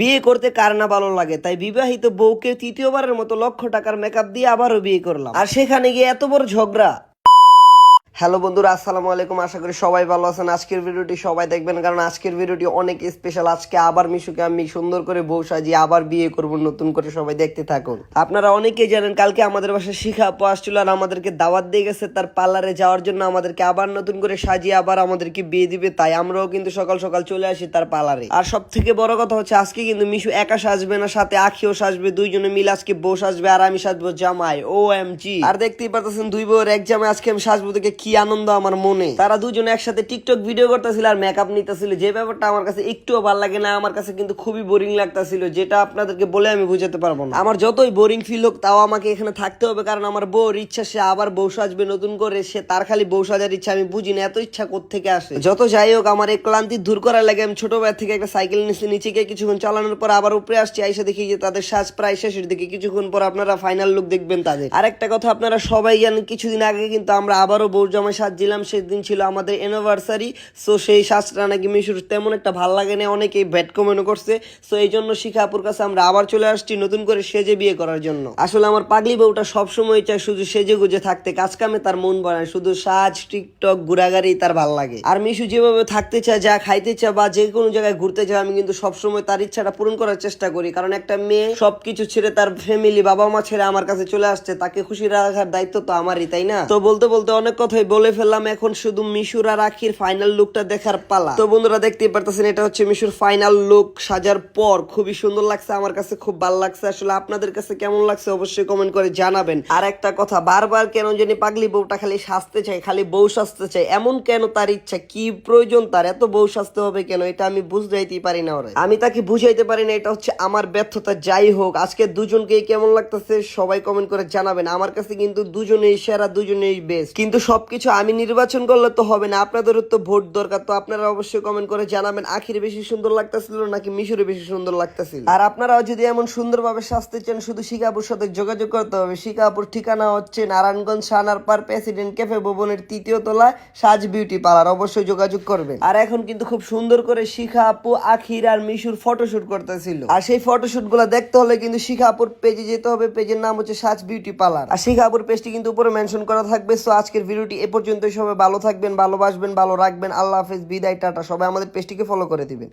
বিয়ে করতে কার না ভালো লাগে? তাই বিবাহিত বউকে তৃতীয়বারের মতো লক্ষ টাকার মেকআপ দিয়ে আবারও বিয়ে করলাম। আর সেখানে গিয়ে এত বড় ঝগড়া। হ্যালো বন্ধুরা, আসসালামু আলাইকুম। আশা করি সবাই ভালো আছেন। আজকের ভিডিওটি সবাই দেখবেন, কারণ আজকের ভিডিওটি অনেক স্পেশাল আজকে আবার মিশুকে আমি সুন্দর করে বউ সাজিয়ে আবার বিয়ে করব, নতুন করে সবাই দেখতে থাকুন। আপনারা অনেকেই জানেন, কালকে আমাদের বাসায় শিখা আপু আসছিল আর আমাদেরকে দাওয়াত দিয়ে গেছে। তার পার্লারে যাওয়ার জন্য আমাদেরকে আবার নতুন করে সাজিয়ে আবার আমাদেরকে বিয়ে দিবে। তাই আমরাও কিন্তু সকাল সকাল চলে আসি তার পার্লারে। আর সব থেকে বড় কথা হচ্ছে, আজকে কিন্তু মিশু একা সাজবে না, সাথে আখিও সাজবে, দুইজনে মিলে আজকে বউ সাজবে আর আমি সাজবো জামাই ও এম জি আর দেখতেই পাচ্ছেন দুই বউর এক জামাই, আজকে আমি সাজবো দেখে কি আনন্দ আমার মনে। তারা দুজন একসাথে টিকটক ভিডিও করতেছিল আর মেকআপ নিতেছিল। যে ব্যাপারটা আমার কাছে একটুও ভালো লাগে না, আমার কাছে কিন্তু খুবই বোরিং লাগতেছিল, যেটা আপনাদেরকে বলে আমি বুঝাতে পারব না। আমার যতই বোরিং ফিল হোক, তাও আমাকে এখানে থাকতে হবে, কারণ আমার বউর ইচ্ছা, সে আবার বউ সাজবে নতুন করে, সে তার খালি বউ সাজার ইচ্ছা, আমি বুঝি না, এত ইচ্ছা থেকে আসে? যত যাই হোক, আমার এই ক্লান্তি দূর করার লাগে, আমি ছোটবেলা থেকে একটা সাইকেল নিচে নিচে গিয়ে কিছুক্ষণ চালানোর পর আবার উপরে আসছি, আইসা দেখি যে তাদের সাজ প্রায় শেষের দিকে, কিছুক্ষণ পর আপনারা ফাইনাল লুক দেখবেন তাদের। আরেকটা কথা, আপনারা সবাই জানেন, কিছুদিন আগে কিন্তু আমরা আবারও বউ জামাই সাজছিলাম, সেদিন ছিল আমাদের অ্যানিভার্সারি সো সেই সাজটা নাকি মিশুর তেমন একটা ভালো লাগে না অনেকেই ব্যাট কমেন্ট করছে সো এই জন্য শিখাপুর কাছে আমরা আবার চলে আসছি নতুন করে সেজে বিয়ে করার জন্য। আসলে আমার পাগলি বউটা সবসময় চায় শুধু সেজে গুজে থাকতে, কাজ কামে তার মন বানায় শুধু সাজ, টিকটক ঘুরাঘাড়ি তার ভালো লাগে। আর মিশু যেভাবে থাকতে চায়, যা খাইতে চায় বা যে কোনো জায়গায় ঘুরতে চায় আমি কিন্তু সবসময় তার ইচ্ছাটা পূরণ করার চেষ্টা করি, কারণ একটা মেয়ে সবকিছু ছেড়ে তার ফ্যামিলি বাবা মা ছেড়ে আমার কাছে চলে আসছে, তাকে খুশি রাখার দায়িত্ব তো আমারই, তাই না? তো বলতে বলতে অনেক কথাই বলে ফেললাম, এখন শুধু মিশুর আর আখির ফাইনাল লুকটা দেখার পালা। তো বন্ধুরা দেখতেই পারতেছেন, এটা হচ্ছে মিশুর ফাইনাল লুক সাজার পর। খুবই সুন্দর লাগছে, আমার কাছে খুব ভালো লাগছে। আসলে আপনাদের কাছে কেমন লাগছে অবশ্যই কমেন্ট করে জানাবেন। আর একটা কথা, বারবার কেন জানি পাগলি বউটা খালি সাজতে চায়, খালি বউ সাজতে চায়, এমন কেন তার ইচ্ছা? কি প্রয়োজন তার? এত বউ সাজতে হবে কেন? এটা আমি বুঝতেই পারি না ওরে। আমি তাকে বুঝাইতে পারি না, এটা হচ্ছে আমার ব্যর্থতা। যাই হোক, আজকে দুজনকে কেমন লাগতেছে সবাই কমেন্ট করে জানাবেন। আমার কাছে কিন্তু দুজনেই সেরা, দুজনেই বেস্ট কিন্তু সবকিছু আমি নির্বাচন করলে তো হবে না, আপনাদেরও তো ভোট দরকার, তো আপনারা অবশ্যই কমেন্ট করে জানাবেন, আখির বেশি সুন্দর লাগতেছিল নাকি মিশুরে বেশি সুন্দর লাগতেছিল? আর আপনারাও যদি এমন সুন্দরভাবে সাজতে চান, শুধু শিকাপুর সাথে যোগাযোগ করতে হবে, শিকাপুর ঠিকানা হচ্ছে Narayanganj Sanarpar president cafe ভবনের তৃতীয় তলায় সাজ বিউটি পার্লার, অবশ্যই যোগাযোগ করবেন। আর এখন কিন্তু খুব সুন্দর করে শিখা আপু আখির আর মিশুর ফটোশুট করতেছিল। আর সেই ফটোশুটগুলো দেখতে হলে কিন্তু শিখা আপুর পেজে যেতে হবে পেজের নাম হচ্ছে সাজ বিউটি পার্লার। আর শিখা আপুর পেজটি কিন্তু উপরে মেনশন করা থাকবে সো আজকের ভিডিওটি এ পর্যন্তই সবাই ভালো থাকবেন, ভালোবাসবেন, ভালো রাখবেন। আল্লাহ হাফেজ, বিদায়, টাটা। সবাই আমাদের পেজটিকে ফলো করে দিবেন।